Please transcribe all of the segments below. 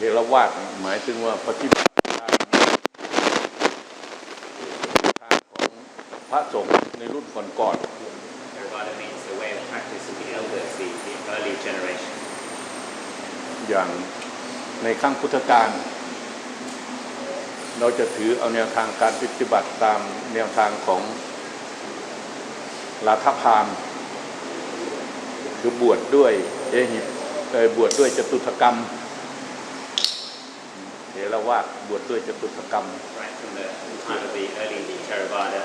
เทรวาสหมายถึงว่าปฏิบัติตามทางของพระสงฆ์ในรุ่นก่อน Theravada means the way of practice of the elders, the, the early generation. อย่างในขั้งพุทธกาลเราจะถือเอาแนวทางการปฏิบัติตามแนวทางของลาทพามคือบวชดด้วยเอหิเอ่อบวชดด้วยจตุถกรรม วาสบวชดด้วยจตุถกรรม Right from the time of the early Theravada,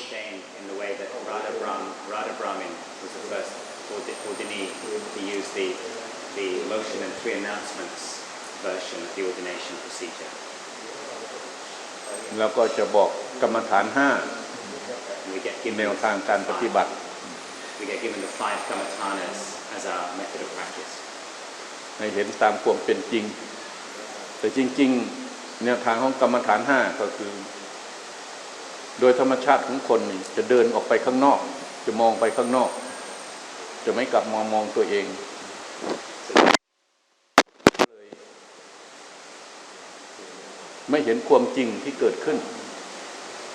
ordained in the way that Radha, Brahm, Radha Brahmin was the first orde- ordinee to use the, the motion and three announcements version of the ordination procedure. แล้วก็จะบอกกรรมฐานห้า And we get แน given วทางการปฏิบัติ we get given the five kamathanas as our method of practice. ให้เห็นตามความเป็นจริง แต่จริง ๆ แนวทางของกรรมฐานห้าก็คือ โดยธรรมชาติของคนนี่จะเดินออกไปข้างนอก จะมองไปข้างนอก จะไม่กลับมองมองตัวเองไม่เห็นความจริงที่เกิดขึ้น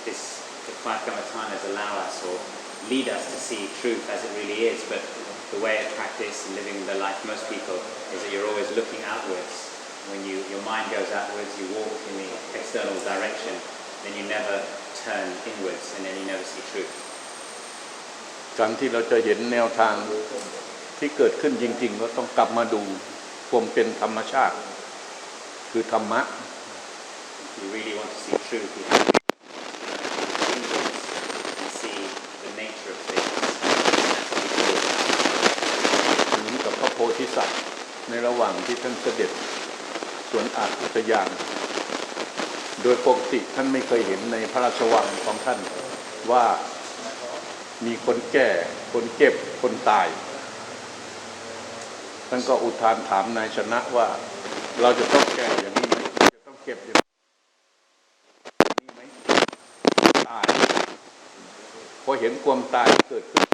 This, the five kamathanas allow us or lead us to see truth as it really is, but the way of practice and living the life most people is that you're always looking outwards. When you, your mind goes outwards, you walk in the external direction, then you never turn inwards and then you never see truth. การที่เราจะเห็นแนวทางที่เกิดขึ้นจริงๆ ก็ต้องกลับมาดูความเป็นธรรมชาติ คือธรรมะ If you really want to see truth, you have to look inwards and see the nature of things. That's what we do. เหมือนกับพระโพธิสัตว์ในระหว่างที่ท่านเสด็จ สวนอาจอุทยาน โดยปกติท่านไม่เคยเห็นในพระราชวังของท่านว่ามีคนแก่ คนเจ็บ คนตาย ท่านก็อุทานถามนายชนะว่า เราจะต้องแก่อย่างนี้ไหมจะต้องเก็บอย่างนี้ไหมตายพอเห็นความตายเกิดขึ้น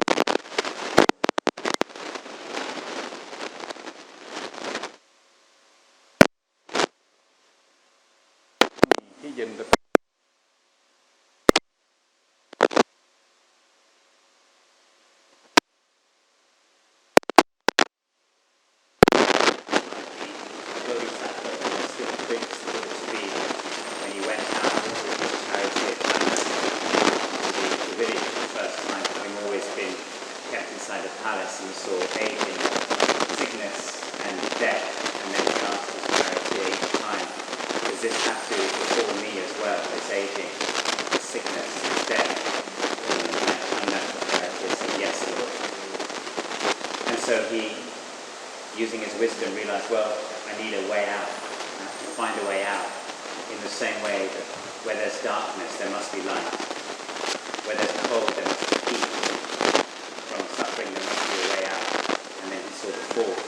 he using his wisdom, realized, well, I need a way out. I have to find a way out. In the same way that where there's darkness, there must be light. Where there's cold, there must be heat. From suffering, there must be a way out. And then he saw the fourth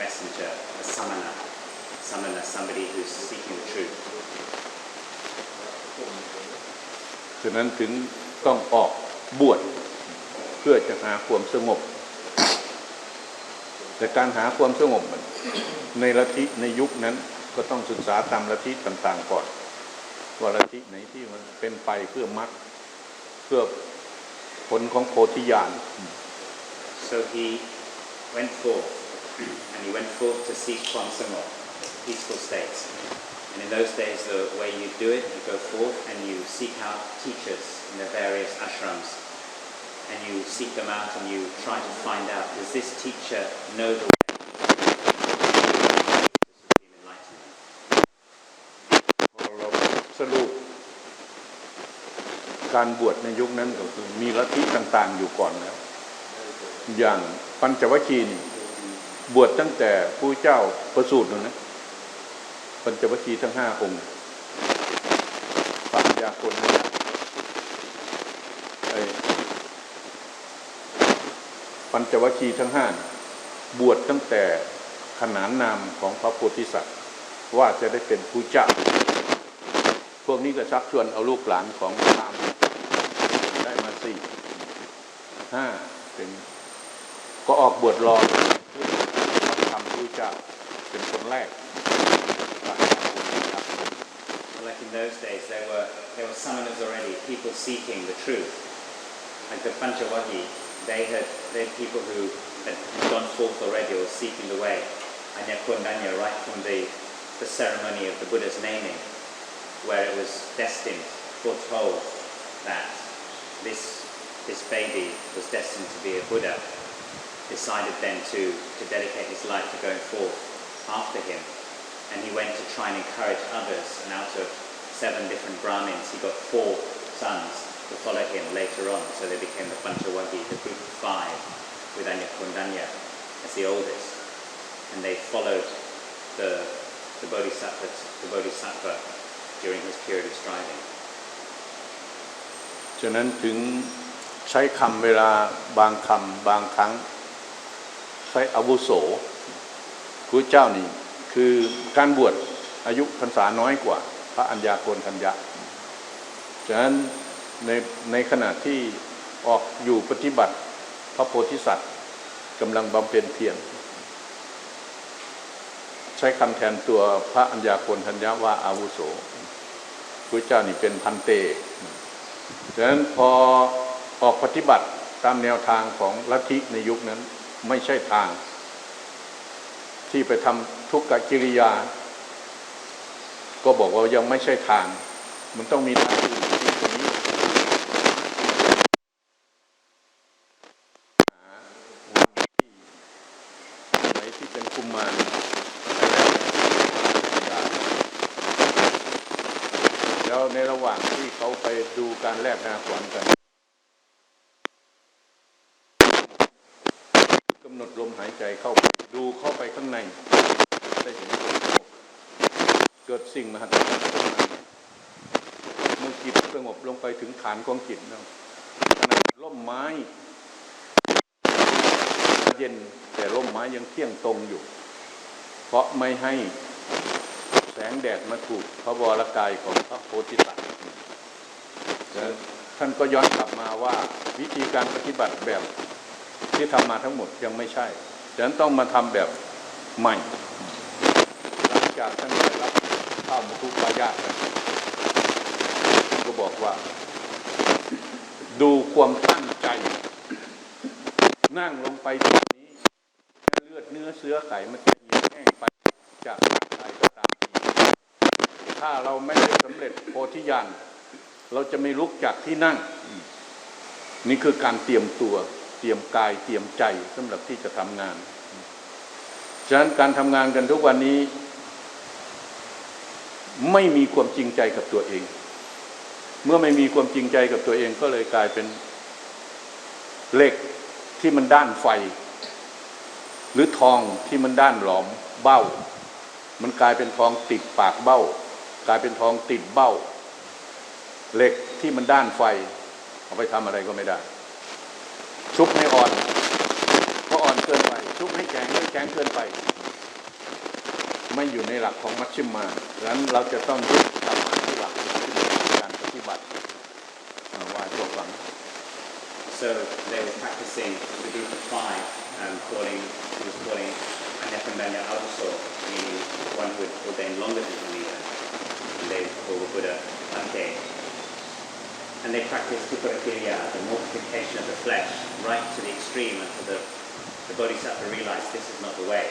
messenger, a samana. Samana, somebody who's seeking the truth. ฉะนั้นถึงต้องออกบวชเพื่อจะหาความสงบ แต่การหาความสงบในลัทธิในยุคนั้นก็ต้องศึกษาตามลัทธิต่าง ๆ ก่อน ว่าลัทธิไหนที่มันเป็นไปเพื่อมรรคเพื่อผลของโพธิญาณ So he went forth, and he went forth to seek Kwansamo, peaceful states. And in those days, the way you do it, you go forth and you seek out teachers in the various ashrams. And you seek them out and you try to find out, does this teacher know the way? enlightenment. สรุป การบวชในยุคนั้นก็คือมีลัทธิต่าง ๆ อยู่ก่อนแล้ว อย่างปัญจวัคคีย์นี่บวชตั้งแต่ผู้เจ้าประสูติแล้วนะปัญจวัคคีย์ทั้งห้าองค์ปัญญาคนนะไอ้ ปัญจวัคคีย์ทั้งห้าบวชตั้งแต่ขนานนามของพระโพธิสัตว์ ว่าจะได้เป็นผู้เจ้า พวกนี้ก็ชักชวนเอาลูกหลานของพรามได้มาสี่ห้าเป็นก็ออกบวชรอเพื่อทำผู้เจ้าเป็นคนแรก like in those days, there were there were summoners already, people seeking the truth. Like the Panchavahi, they had had people who had gone forth already or seeking the way. Anya Kundanya, right from the, the ceremony of the Buddha's naming, where it was destined, foretold that this this baby was destined to be a Buddha, decided then to, to dedicate his life to going forth after him. And he went to try and encourage others, and out of seven different Brahmins, he got four sons to follow him later on. So they became the Panchawagi, the group of five, with Anya Kundanya as the oldest. And they followed the, the Bodhisattva, the Bodhisattva during his period of striving. ฉะนั้นถึงใช้คำเวลาบางคำบางครั้ง ใช้อาวุโสพระเจ้านี่คือการบวชอายุพรรษาน้อยกว่า พระอัญญาโกณทัญญะฉะนั้น ในในขณะที่ออกอยู่ปฏิบัติ พระโพธิสัตว์กำลังบำเพ็ญเพียรใช้คำแทนตัวพระอัญญาโกณทัญญะว่าอาวุโสพระเจ้านี่เป็นพันเตฉะนั้นพอออกปฏิบัติตามแนวทางของลัทธิในยุคนั้นไม่ใช่ทาง ที่ไปทำทุกขกิริยา ก็บอกว่ายังไม่ใช่ทาง มันต้องมีทางอื่นที่ตรงนี้หาวัดที่ไหนที่เป็นกุมมารแล้วในระหว่างที่เขาไปดู การแลกนาขวัญกันกำหนดลมหายใจเข้าดูเข้าไปข้างในได้เห็นความสงบเกิดสิ่งมหัศจรรย์ขึ้นมาเมื่อจิตสงบลงไปถึงฐานของจิตแล้วขนาดร่มไม้เย็นแต่ร่มไม้ยังเที่ยงตรงอยู่ เพราะไม่ให้แสงแดดมาถูกพระวรกายของพระโพธิสัตว์ ท่านก็ย้อนกลับมาว่าวิธีการปฏิบัติแบบที่ทำมาทั้งหมดยังไม่ใช่ฉะนั้นต้องมาทำแบบใหม่ หลังจากท่านได้รับข้าวมุทุปายาตแล้วท่านก็บอกว่า ดูความตั้งใจ นั่งลงไปตรงนี้เลือดเนื้อเสื้อไขมันจะเหี่ยวแห้งไปจากร่างกายก็ตามถ้าเราไม่ได้สำเร็จโพธิญาณ เราจะไม่ลุกจากที่นั่ง นี่คือการเตรียมตัว เตรียมกายเตรียมใจสำหรับที่จะทำงาน ฉะนั้นการทำงานกันทุกวันนี้ ไม่มีความจริงใจกับตัวเอง เมื่อไม่มีความจริงใจกับตัวเองก็เลยกลายเป็นเหล็กที่มันด้านไฟ หรือทองที่มันด้านหลอมเบ้า มันกลายเป็นทองติดปากเบ้า กลายเป็นทองติดเบ้า เหล็กที่มันด้านไฟ เอาไปทำอะไรก็ไม่ได้ ชุบให้อ่อนก็อ่อนเกินไป ชุบให้แข็งก็แข็งเกินไป ไม่อยู่ในหลักของมัชชิมมาดังนั้นเราจะต้องยึดกลับมาที่หลักการปฏิบัติว่าตัวฝัง So they were practicing the group of five, um, calling, he was calling Anapandanya Avuso, meaning one who had ordained longer than the leader. And they called the Buddha Ante. And they practiced Tuparakirya, the mortification of the flesh, right to the extreme until the, the Bodhisattva realized this is not the way.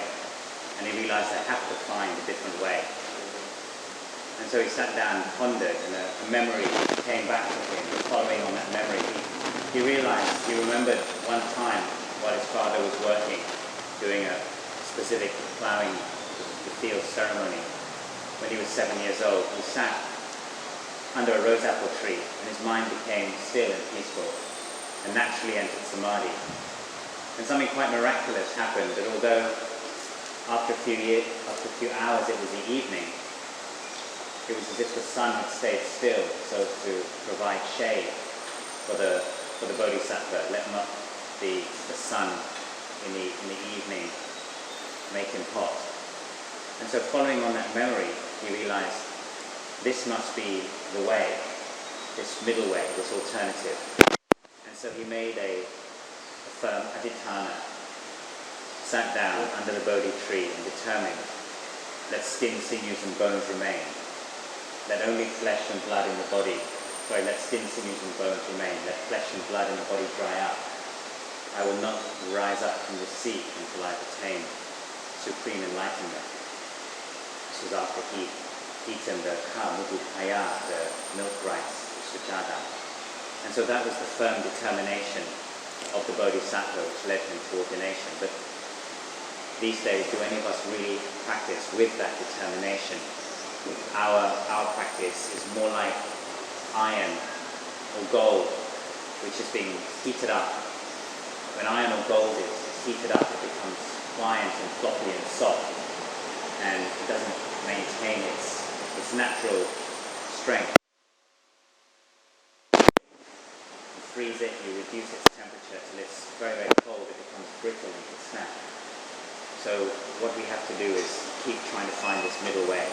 And he realized I have to find a different way. And so he sat down and pondered, and a, a memory came back to him. Following on that memory, he, he realized, he remembered one time while his father was working, doing a specific plowing the field ceremony. When he was seven years old, he sat under a rose apple tree, and his mind became still and peaceful, and naturally entered samadhi. And something quite miraculous happened. That although after a few years, after a few hours, it was the evening, it was as if the sun had stayed still so as to provide shade for the, for the bodhisattva. Let not the, the sun in the, in the evening make him hot. And so following on that memory, he realized this must be the way, this middle way, this alternative. And so he made a, a firm adhitthana, sat down under the Bodhi tree and determined, let skin, sinews and bones remain. let only flesh and blood in the body, sorry, let skin, sinews, and bones remain, let flesh and blood in the body dry up. I will not rise up from the sea until I've attained supreme enlightenment. This was after he eaten uh, the cow, mudupaya, the milk rice, the sujada. And so that was the firm determination of the Bodhisattva which led him to ordination. But these days, do any of us really practice with that determination? Our, our practice is more like iron or gold, which is being heated up. When iron or gold is heated up, it becomes pliant and floppy and soft, and it doesn't maintain its natural strength. You freeze it, you reduce its temperature till it's very, very cold, it becomes brittle and can snap. So what we have to do is keep trying to find this middle way.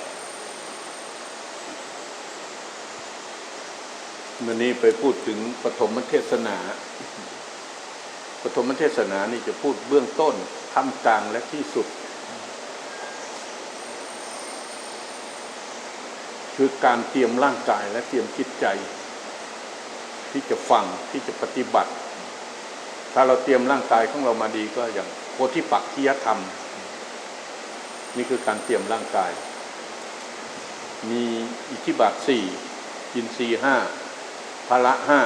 วันนี้ไปพูดถึงปฐมเทศนา ปฐมเทศนานี่จะพูดเบื้องต้นท่ามกลางและที่สุด คือการเตรียมร่างกายและเตรียมจิตใจ ที่จะฟังที่จะปฏิบัติ ถ้าเราเตรียมร่างกายของเรามาดีก็อย่างโพธิปักขิยธรรม นี่คือการเตรียมร่างกาย มีอิทธิบาทสี่อินทรีย์ห้าพละห้า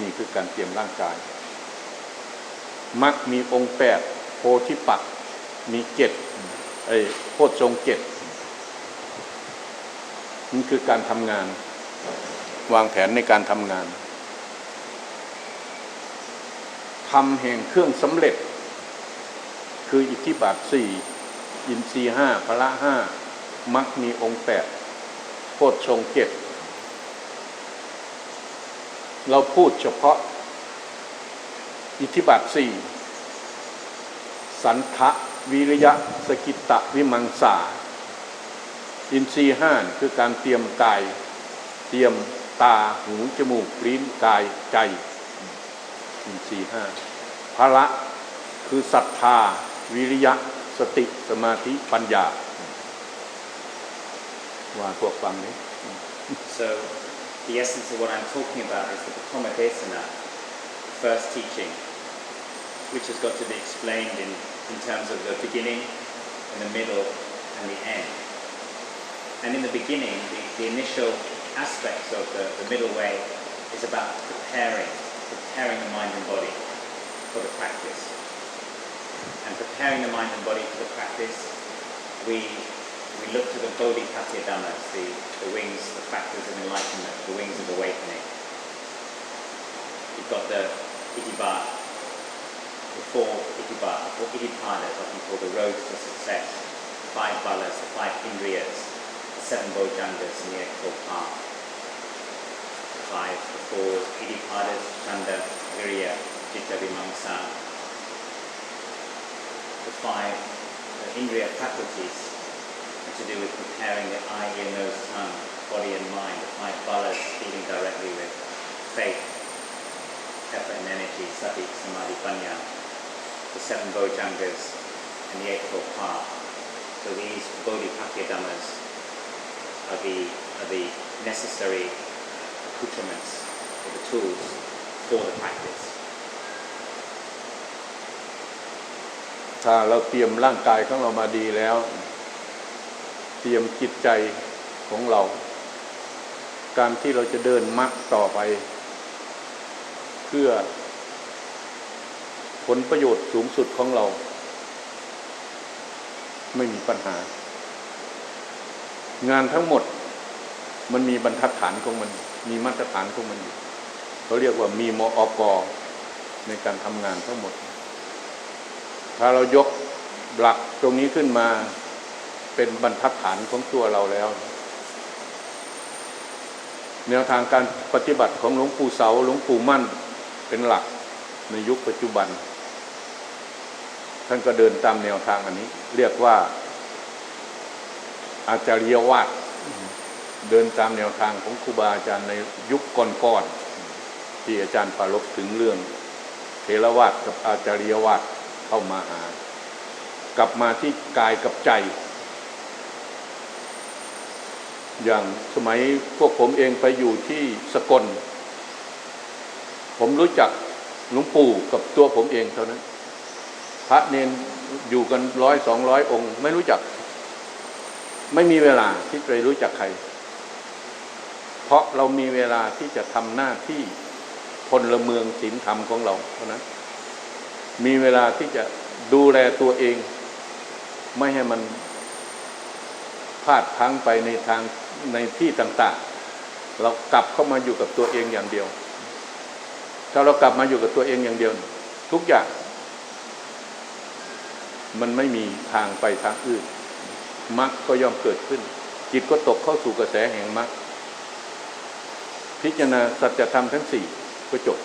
นี่คือการเตรียมร่างกายมักมีองค์แปดโพธิปักมีเจ็ดไอ้โพชฌงเจ็ด นี่คือการทำงาน วางแผนในการทำงานทำแห่งเครื่องสำเร็จ คืออิทธิบาทสี่อินทรีห้าพละห้ามักมีองค์แปดโพชฌงเจ็ดเราพูดเฉพาะ อิทธิบาทสี่สันทะวิริยะสกิตตะวิมังสา อินทรีย์ห้าคือการเตรียมกาย เตรียมตาหูจมูกลิ้นกายใจอินทรีย์ห้าพละคือศรัทธา วิริยะ สติสมาธิปัญญา ว่าพวกฟังนี้ So the essence of what I'm talking about is the Patama Desana, first teaching, which has got to be explained in, in terms of the beginning, and the middle, and the end. And in the beginning, the, the initial aspects of the, the middle way is about preparing, preparing the mind and body for the practice. And preparing the mind and body for the practice, we we look to the Bodhisattva Dhammas, the, the wings, the factors of enlightenment, the wings of awakening. You've got the Itibat, the four Itibat, the four Itipadas, what we call the roads to success, the five balas, the five indriyas, seven bojangas, path. The five, the four Itipadas, Chanda, Virya, Vimamsa. The five the indriya faculties to do with preparing the eye, ear, nose, tongue, body and mind, the five balas dealing directly with faith, effort and energy, sati, samadhi, panya, the seven bojangas, and the eightfold path. So these bodhisattva dhammas are the, are the necessary accoutrements or the tools for the practice. ถ้าเราเตรียมร่างกายของเรามาดีแล้ว เตรียมจิตใจของเรา การที่เราจะเดินมรรคต่อไป เพื่อผลประโยชน์สูงสุดของเรา ไม่มีปัญหา งานทั้งหมดมันมีบรรทัดฐานของมัน มีมาตรฐานของมันอยู่เขาเรียกว่ามีมออกในการทำงานทั้งหมด ถ้าเรายกหลักตรงนี้ขึ้นมาเป็นบรรทัดฐานของตัวเราแล้ว แนวทางการปฏิบัติของหลวงปู่เสาหลวงปู่มั่นเป็นหลักในยุคปัจจุบัน ท่านก็เดินตามแนวทางอันนี้ เรียกว่า อาจารยวาดเดินตามแนวทางของครูบาอาจารย์ในยุคก่อนๆที่อาจารย์ปารบถึงเรื่องเทรวาดกับอาจารยวาดเข้ามาหา กลับมาที่กายกับใจ อย่างสมัยพวกผมเองไปอยู่ที่สกล ผมรู้จักหลวงปู่กับตัวผมเองเท่านั้น พระเนนอยู่กันร้อยสองร้อยองค์ ไม่รู้จัก ไม่มีเวลาที่จะรู้จักใคร เพราะเรามีเวลาที่จะทำหน้าที่พลเมืองศีลธรรมของเราเท่านั้น มีเวลาที่จะดูแลตัวเอง ไม่ให้มันพลาดพังไปในทางในที่ต่างๆ เรากลับเข้ามาอยู่กับตัวเองอย่างเดียว ถ้าเรากลับมาอยู่กับตัวเองอย่างเดียว ทุกอย่าง มันไม่มีทางไปทางอื่น มรรคก็ย่อมเกิดขึ้น จิตก็ตกเข้าสู่กระแสแห่งมรรคพิจารณาสัจธรรมทั้งสี่ก็จบ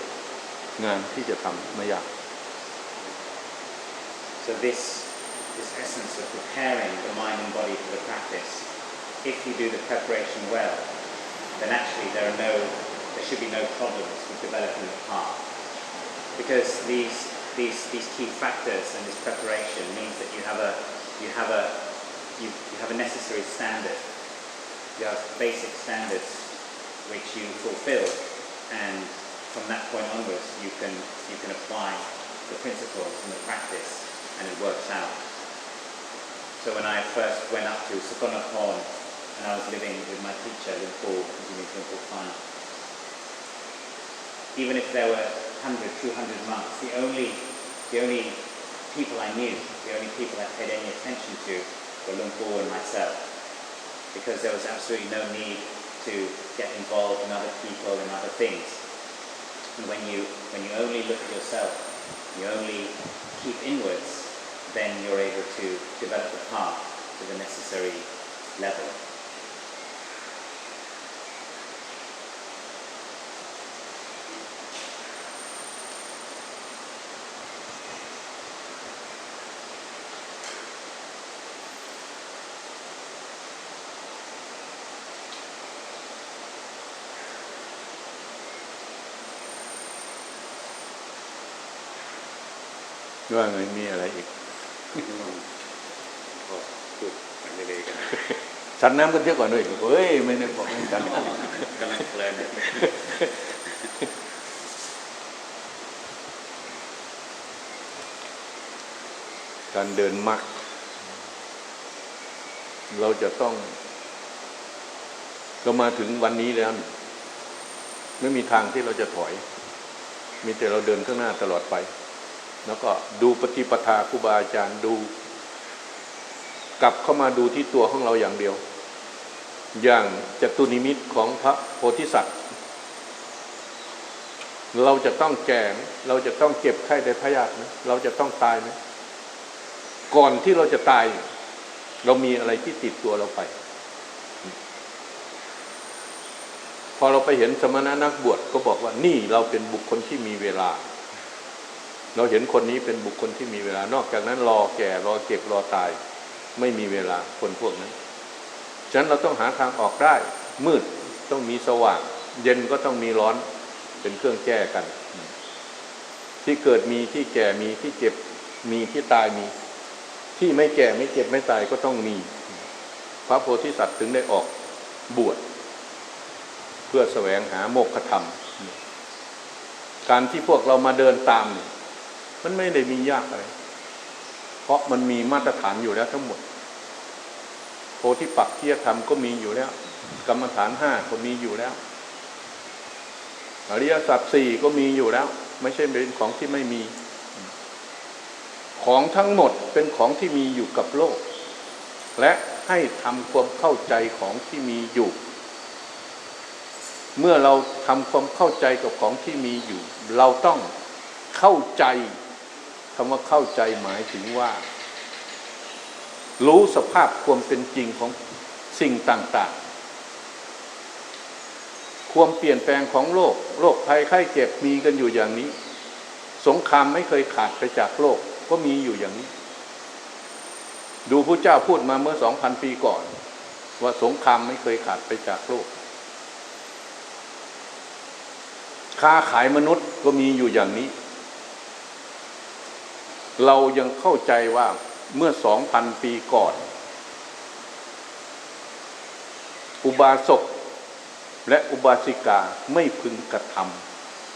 งานที่จะทำไม่ยาก So this, this essence of preparing the mind and body for the practice, if you do the preparation well, then actually there are no, there should be no problems with developing the path. Because these, these, these key factors and this preparation means that you have a, you have a, you, you have a necessary standard. You have basic standards which you fulfill, and from that point onwards, you can, you can apply the principles and the practice, and it works out. So when I first went up to Sukonapon, and I was living with my teacher, Limpo, continuing Kwan, even if there were 100, 200 monks, the only, the only people I knew, the only people I paid any attention to Lumpo and myself. Because there was absolutely no need to get involved in other people and other things. And when you, when you only look at yourself, you only keep inwards, then you're able to develop the path to the necessary level. ว่าไงมีอะไรอีกก็พูดกันเลยๆกันฉันน้ำกันเที่ยวก่อนด้วยเฮ้ย ไม่ได้บอกให้ฉัน กำลังเพลินเนี่ยการเดินมัก เราจะต้องเรามาถึงวันนี้แล้ว ไม่มีทางที่เราจะถอย มีแต่เราเดินข้างหน้าตลอดไป แล้วก็ดูปฏิปทาครูบาอาจารย์ดู กลับเข้ามาดูที่ตัวของเราอย่างเดียว อย่างจตุนิมิตของพระโพธิสัตว์ เราจะต้องแก่เราจะต้องเก็บไข้ได้พยาธิไหมเราจะต้องตายไหมก่อนที่เราจะตาย เรามีอะไรที่ติดตัวเราไป พอเราไปเห็นสมณะนักบวชก็บอกว่านี่เราเป็นบุคคลที่มีเวลา เราเห็นคนนี้เป็นบุคคลที่มีเวลา นอกจากนั้นรอแก่รอเก็บรอตาย ไม่มีเวลาคนพวกนั้น ฉะนั้นเราต้องหาทางออกได้ มืดต้องมีสว่าง เย็นก็ต้องมีร้อนเป็นเครื่องแก้กัน ที่เกิดมีที่แก่มีที่เจ็บมีที่ตายมี ที่ไม่แก่ไม่เจ็บไม่ตายก็ต้องมี พระโพธิสัตว์ถึงได้ออกบวชเพื่อแสวงหาโมกขธรรม การที่พวกเรามาเดินตามเนี่ย มันไม่ได้มียากอะไร เพราะมันมีมาตรฐานอยู่แล้วทั้งหมด โพธิปักขียธรรมก็มีอยู่แล้ว กรรมฐานห้าก็มีอยู่แล้วอริยสัจสี่ก็มีอยู่แล้ว ไม่ใช่เป็นของที่ไม่มี ของทั้งหมดเป็นของที่มีอยู่กับโลก และให้ทำความเข้าใจของที่มีอยู่ เมื่อเราทำความเข้าใจกับของที่มีอยู่ เราต้องเข้าใจ คำว่าเข้าใจหมายถึงว่า รู้สภาพความเป็นจริงของสิ่งต่าง ๆ ความเปลี่ยนแปลงของโลก โรคภัยไข้เจ็บมีกันอยู่อย่างนี้ สงครามไม่เคยขาดไปจากโลกก็มีอยู่อย่างนี้ ดูพระเจ้าพูดมาเมื่อสองพันปีก่อน ว่าสงครามไม่เคยขาดไปจากโลก ค้าขายมนุษย์ก็มีอยู่อย่างนี้ เรายังเข้าใจว่าเมื่อสองพันปีก่อน อุบาสกและอุบาสิกาไม่พึงกระท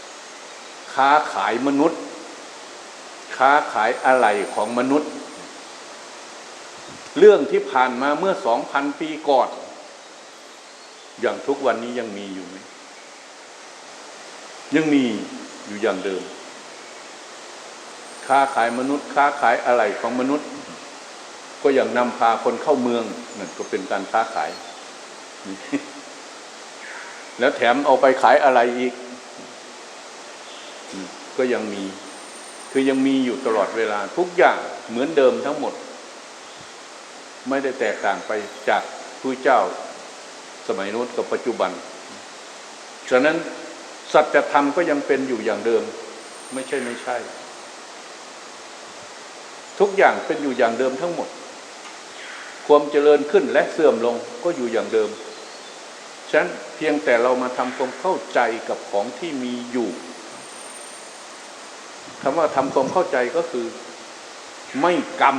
ำค้าขายมนุษย์ ค้าขายอะไรของมนุษย์ เรื่องที่ผ่านมาเมื่อสองพันปีก่อน อย่างทุกวันนี้ยังมีอยู่ไหมยังมีอยู่อย่างเดิม ค้าขายมนุษย์ ค้าขายอะไรของมนุษย์ ก็อย่างนำพาคนเข้าเมืองนั่นก็เป็นการค้าขาย แล้วแถมเอาไปขายอะไรอีก ก็ยังมี คือยังมีอยู่ตลอดเวลา ทุกอย่างเหมือนเดิมทั้งหมด ไม่ได้แตกต่างไปจากผู้เจ้าสมัยโน้นกับปัจจุบัน ฉะนั้นสัจธรรมก็ยังเป็นอยู่อย่างเดิม ไม่ใช่ไม่ใช่ ทุกอย่างเป็นอยู่อย่างเดิมทั้งหมด ความเจริญขึ้นและเสื่อมลงก็อยู่อย่างเดิม ฉะนั้นเพียงแต่เรามาทำความเข้าใจกับของที่มีอยู่คำว่าทำความเข้าใจก็คือ ไม่กรรม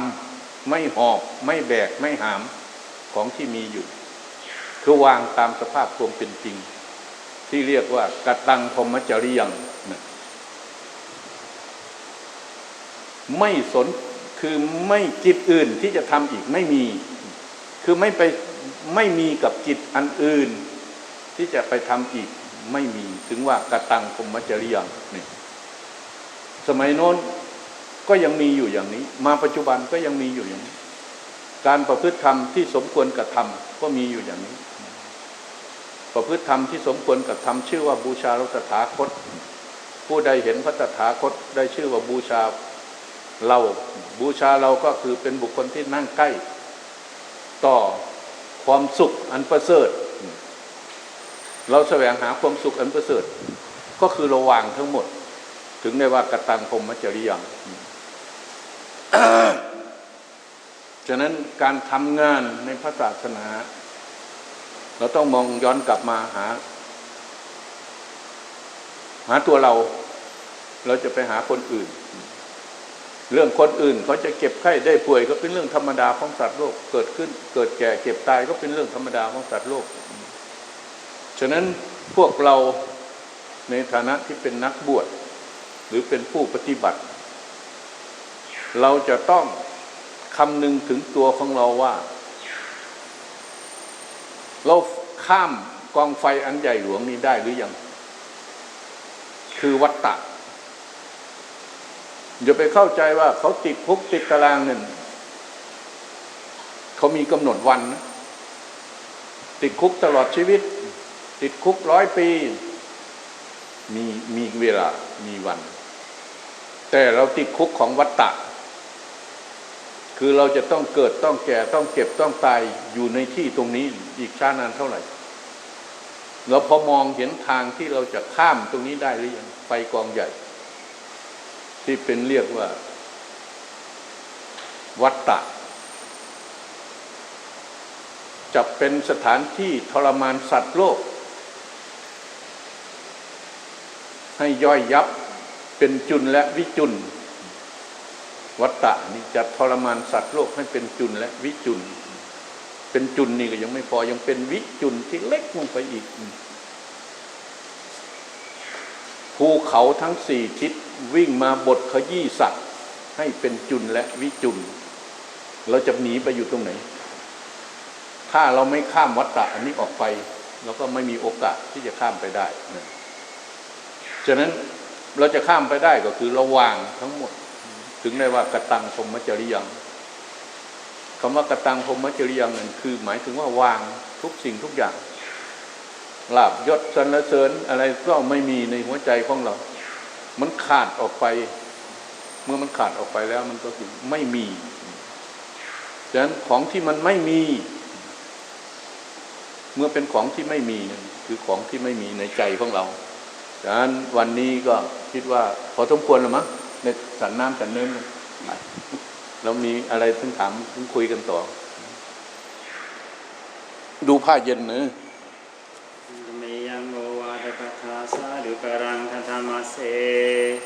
ไม่หอบไม่แบกไม่หามของที่มีอยู่ คือวางตามสภาพความเป็นจริง ที่เรียกว่ากตังพรมจริยังนะไม่สน คือไม่จิตอื่นที่จะทำอีกไม่มี คือไม่ไปไม่มีกับจิตอันอื่น ที่จะไปทำอีกไม่มี ถึงว่ากระตังพรหมจริยังนี่สมัยโน้นก็ยังมีอยู่อย่างนี้ มาปัจจุบันก็ยังมีอยู่อย่างนี้ การประพฤติธรรมที่สมควรกระทำก็มีอยู่อย่างนี้ ประพฤติธรรมที่สมควรกระทำชื่อว่าบูชาพระตถาคต ผู้ใดเห็นพระตถาคตได้ชื่อว่าบูชาเรา บูชาเราก็คือเป็นบุคคลที่นั่งใกล้ ต่อความสุขอันประเสริฐ เราแสวงหาความสุขอันประเสริฐ ก็คือระวางทั้งหมด ถึงได้ว่ากตังพรหมจริยังฉะนั้นการทำงานในพระศาสนา เราต้องมองย้อนกลับมาหา หาตัวเรา เราจะไปหาคนอื่น เรื่องคนอื่นเขาจะเก็บไข้ได้ป่วยก็เป็นเรื่องธรรมดาของสัตว์โลก เกิดขึ้น เกิดแก่เก็บตายก็เป็นเรื่องธรรมดาของสัตว์โลก ฉะนั้นพวกเราในฐานะที่เป็นนักบวชหรือเป็นผู้ปฏิบัติ เราจะต้องคำนึงถึงตัวของเราว่า เราข้ามกองไฟอันใหญ่หลวงนี้ได้หรือยัง คือวัตตะ อย่าไปเข้าใจว่าเขาติดคุกติดตารางหนั่นเขามีกำหนดวันนะติดคุกตลอดชีวิต ติดคุกร้อยปี มีมีเวลา มีวัน แต่เราติดคุกของวัตตะ คือเราจะต้องเกิดต้องแก่ต้องเก็บต้องตายอยู่ในที่ตรงนี้อีกช้านานเท่าไหร่เราพอมองเห็นทางที่เราจะข้ามตรงนี้ได้หรือยังไฟกองใหญ่ ที่เป็นเรียกว่า วัตตะ จะเป็นสถานที่ทรมานสัตว์โลก ให้ย่อยยับเป็นจุนและวิจุน วัตตะนี่จะทรมานสัตว์โลกให้เป็นจุนและวิจุน เป็นจุนนี่ก็ยังไม่พอยังเป็นวิจุนที่เล็กลงไปอีก ภูเขาทั้งสี่ทิศวิ่งมาบทขยี้สัตว์ ให้เป็นจุนและวิจุน เราจะหนีไปอยู่ตรงไหน ถ้าเราไม่ข้ามวัตตะอันนี้ออกไปเราก็ไม่มีโอกาสที่จะข้ามไปได้นะฉะนั้นเราจะข้ามไปได้ก็คือระวางทั้งหมด ถึงได้ว่ากระตังพรมจริยังคำว่ากระตังพรมจริยังนั่นคือ หมายถึงว่าวางทุกสิ่งทุกอย่าง ลาบยศสรรเสริญอะไรก็ไม่มีในหัวใจของเรา มันขาดออกไป เมื่อมันขาดออกไปแล้ว มันก็คือไม่มีฉะนั้นของที่มันไม่มี เมื่อเป็นของที่ไม่มีนั่นคือของที่ไม่มีในใจของเราดังนั้นวันนี้ก็คิดว่า พอสมควรแล้วมั้งในสันน้ำสันเนื้อเรามีอะไรต้องถามต้องคุยกันต่อ ดูผ้าเย็นเนอะ සාදුකරං කතමස්සේ